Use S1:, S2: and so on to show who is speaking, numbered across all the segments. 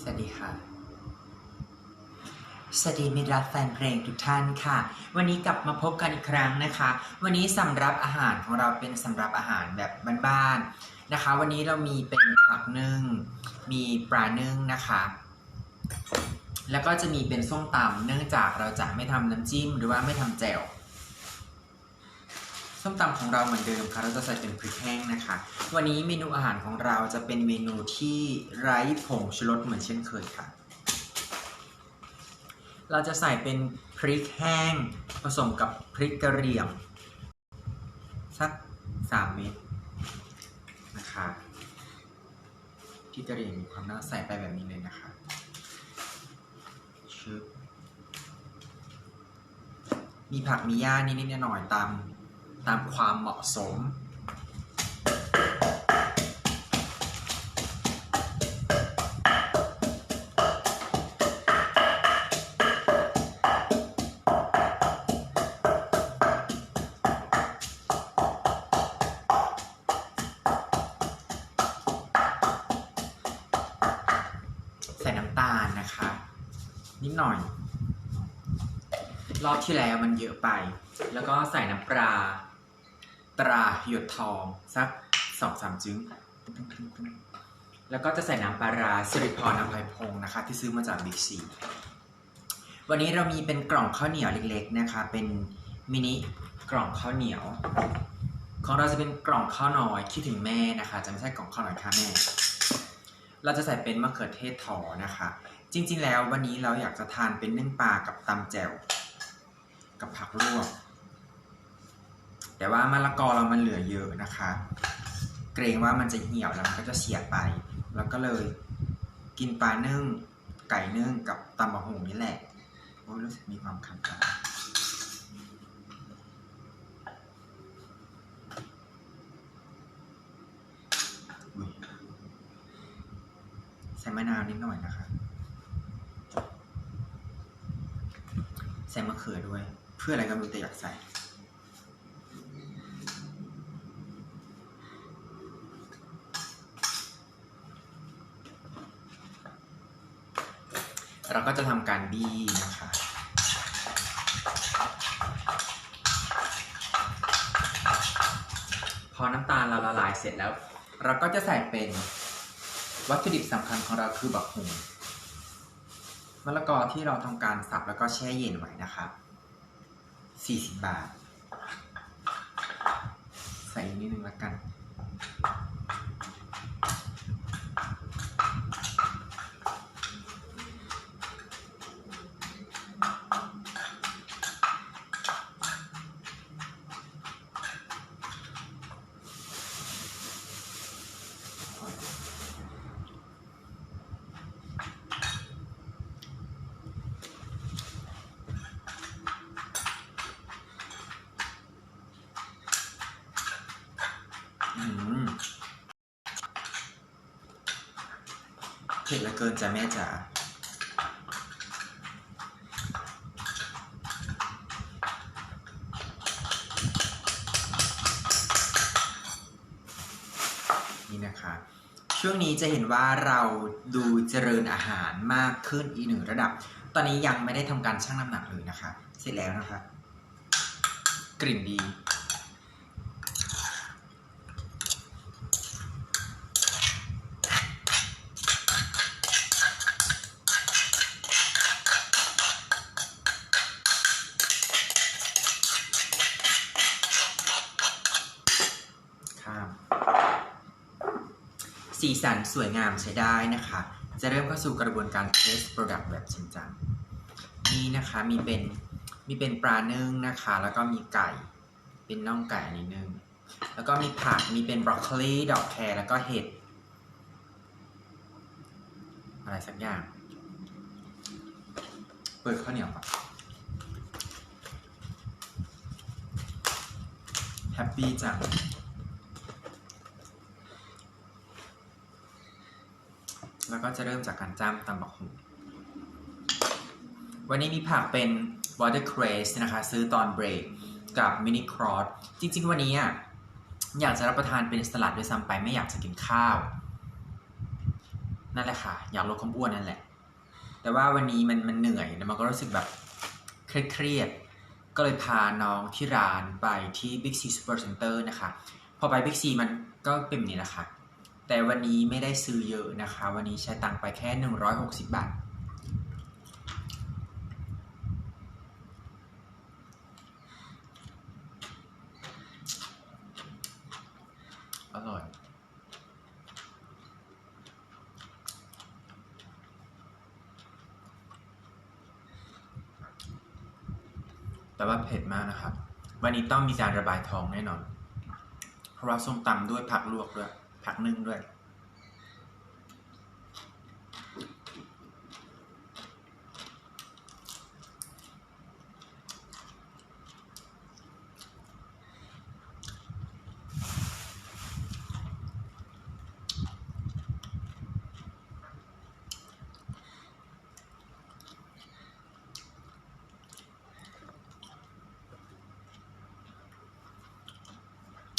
S1: สวัสดีค่ะ สวัสดีมิตรรักแฟนเพลงทุกท่านค่ะ วันนี้กลับมาพบกันอีกครั้งนะคะ วันนี้สำรับอาหารของเราเป็นสำรับอาหารแบบบ้านๆนะคะ วันนี้เรามีเป็นผักนึ่ง มีปลานึ่งนะคะ แล้วก็จะมีเป็นส้มตำเนื่องจากเราจะไม่ทำน้ำจิ้มหรือว่าไม่ทำแจ่ว ส้มตำของเราเหมือนเดิมค่ะ เราจะใส่เป็นพริกแห้งนะคะ วันนี้เมนูอาหารของเราจะเป็นเมนูที่ไร้ผงชูรสเหมือนเช่นเคยค่ะ เราจะใส่เป็นพริกแห้ง ผสมกับพริกกระเหรี่ยงสักสามเม็ดนะคะพริกกระเหรี่ยงมีความน่าใส่ไปแบบนี้เลยนะคะชึบมีผักมีหญ้านิดๆหน่อยๆตาม ตามความเหมาะสม ใส่น้ำตาลนะคะ นิดหน่อย รอบที่แล้วมันเยอะไป แล้วก็ใส่น้ำปลา ตราหยดทองสักสองสามจึงแล้วก็จะใส่น้ำปลาราสิริพรอภัยพงศ์นะคะ ที่ซื้อมาจากบิ๊กซีวันนี้เรามีเป็นกล่องข้าวเหนียวเล็กๆนะคะ เป็นมินิกล่องข้าวเหนียว ของเราจะเป็นกล่องข้าวน้อยคิดถึงแม่นะคะ จะไม่ใช่กล่องข้าวน้อยค่ะแม่ เราจะใส่เป็นมะเขือเทศถอนะคะ จริง ๆ แล้ววันนี้เราอยากจะทานเป็นนึ่งปลากับตำแจ่วกับผักลวก แต่ว่ามะละกอเรามันเหลือเยอะนะคะ เกรงว่ามันจะเหี่ยวแล้วมันก็จะเสียไป แล้วก็เลยกินปลานึ่งไก่นึ่งกับตำบะหงนี่แหละโอ้รู้สึกมีความคันตาใส่มะนาวนิดหน่อยนะคะ ใส่มะเขือด้วย เพื่ออะไรก็ไม่รู้แต่อยากใส่ ก็จะทำการบี้นะคะ พอน้ำตาลเราละลายเสร็จแล้ว เราก็จะใส่เป็นวัตถุดิบสำคัญของเราคือบักหุ่งมะละกอที่เราทำการสับแล้วก็แช่เย็นไว้นะครับ 40 บาท ใส่นิดนึงละกัน อืม เผ็ดเหลือเกินจ้ะแม่จ๋านี่นะคะ ช่วงนี้จะเห็นว่าเราดูเจริญอาหารมากขึ้นอีกหนึ่งระดับ ตอนนี้ยังไม่ได้ทำการชั่งน้ำหนักเลยนะคะ เสร็จแล้วนะคะ กลิ่นดี ข้าม สันสวยงามใช้ได้นะคะ จะเริ่มเข้าสู่กระบวนการ test product แบบจริงจังนี่นะคะมีเป็นมีเป็นปลานึ่งนะคะ แล้วก็มีไก่เป็นน่องไก่อันนี้นึงแล้วก็มีผักมีเป็นบรอกโคลีดอกแครแล้วก็เห็ดอะไรสักอย่าง เปิดข้าวเหนียวก่อนแฮปปี้จัง แล้วก็จะเริ่มจากการจ้ำตำบักหุ่งวันนี้มีผักเป็น watercress นะคะ ซื้อตอนเบรกกับ mini c r o s s จริง ๆ วันนี้อะอยากจะรับประทานเป็นสลัดด้วยซ้ำไปไม่อยากจะกินข้าว นั่นแหละค่ะ อยากลดความอ้วนนั่นแหละ แต่ว่าวันนี้มันมันเหนื่อยแล้วมันก็รู้สึกแบบเครียดๆก็เลยพาน้องที่ร้านไปที่ Big C Super Center นะคะ พอไป Big C มันก็เป็นนี้แหละคะ แต่วันนี้ไม่ได้ซื้อเยอะนะคะ วันนี้ใช้ตังค์ไปแค่ 160 บาท อร่อย แต่ว่าเผ็ดมากนะครับ วันนี้ต้องมีการระบายท้องแน่นอน เพราะว่าส้มตำด้วยผักลวกด้วย ผักนึ่งด้วย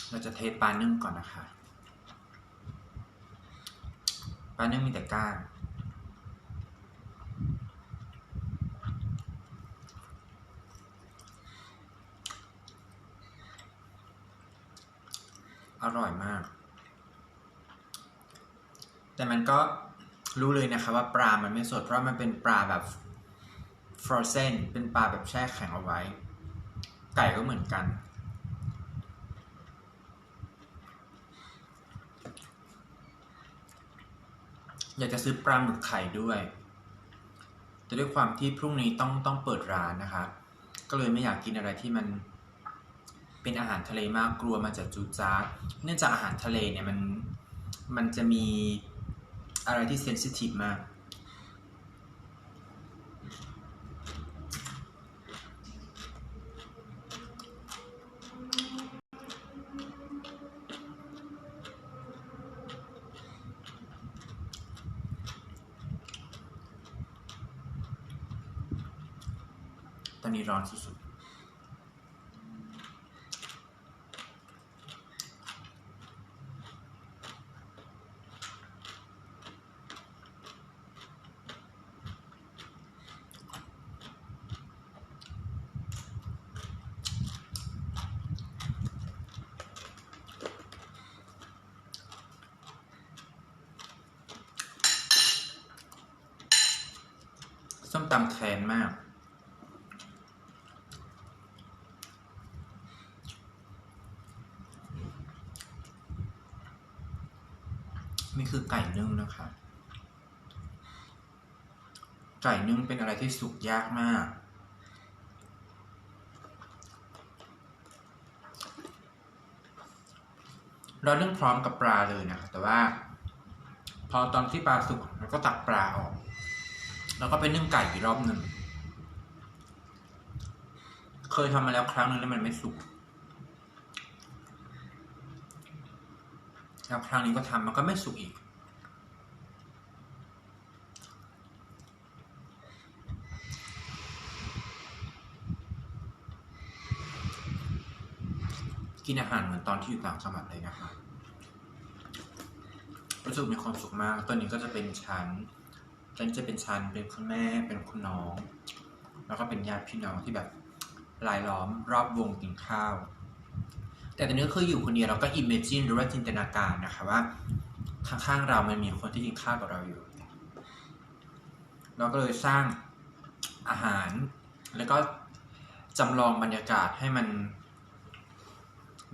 S1: เราจะเทปลานึ่งก่อนนะคะ ปลานึ่งมีแต่ก้างอร่อยมาก แต่มันก็รู้เลยนะคะว่าปลา มันไม่สด เพราะมันเป็นปลาแบบ frozen เป็นปลาแบบแช่แข็งเอาไว้ ไก่ก็เหมือนกัน อยากจะซื้อปลาหมึกไข่ด้วย แต่ด้วยความที่พรุ่งนี้ต้องต้องเปิดร้านนะคะ ก็เลยไม่อยากกินอะไรที่มันเป็นอาหารทะเลมากกลัวมันจะจูจ้าเนื่องจากอาหารทะเลเนี่ยมันมันจะมีอะไรที่เซนซิทีฟมาก ตำแคนมาก นี่คือไก่นึ่งนะคะ ไก่นึ่งเป็นอะไรที่สุกยากมาก เรานึ่งพร้อมกับปลาเลยนะคะแต่ว่า พอตอนที่ปลาสุกเราก็ตักปลาออก แล้วก็ไปนึ่งไก่อีกรอบหนึ่ง เคยทำมาแล้วครั้งหนึ่งแล้วมันไม่สุก แล้วครั้งนี้ก็ทำมันก็ไม่สุกอีก กินอาหารเหมือนตอนที่อยู่ต่างจังหวัดเลยนะคะรู้สึกมีความสุขมาก ตอนนี้ก็จะเป็นชั้น ตอนนี้จะเป็นชั้นเป็นคุณแม่เป็นคุณน้อง แล้วก็เป็นญาติพี่น้องที่แบบรายล้อมรอบวงกินข้าว แต่ตอนนี้คืออยู่คนเดียวเราก็ imagine หรือว่าจินตนาการนะคะว่าข้างๆเรามันมีคนที่กินข้าวกับเราอยู่ เราก็เลยสร้างอาหาร แล้วก็จำลองบรรยากาศให้มัน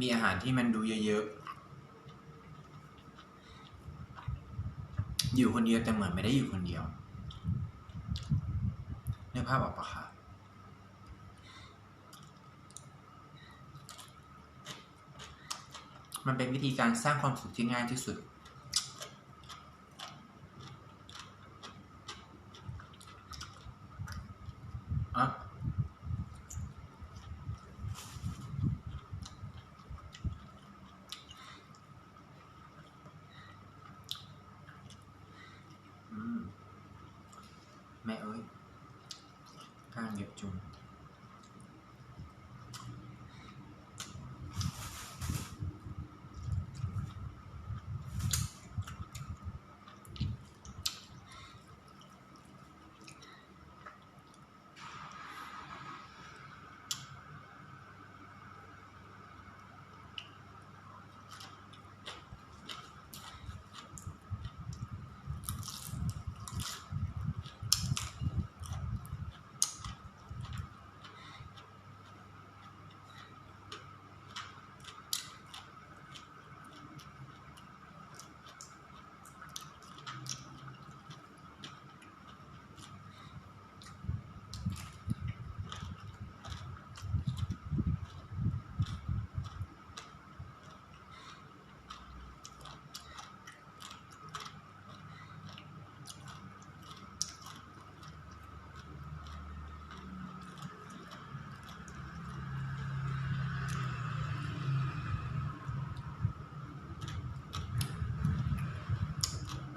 S1: มีอาหารที่มันดูเยอะๆ อยู่คนเดียวแต่เหมือนไม่ได้อยู่คนเดียวนึกภาพออกปะคะมันเป็นวิธีการสร้างความสุขที่ง่ายที่สุด อะ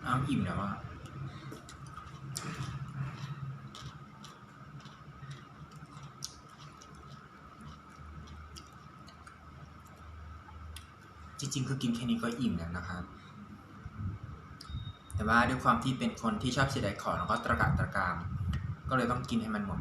S1: อ้าวอิ่มแล้วอะจริงๆ คือกินแค่นี้ก็อิ่มแล้วนะครับ แต่ว่าด้วยความที่เป็นคนที่ชอบเสียดายของแล้วก็ตระกะตระกาม ก็เลยต้องกินให้มันหมด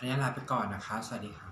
S1: ขออนุญาตลาไปก่อนนะคะ สวัสดีค่ะ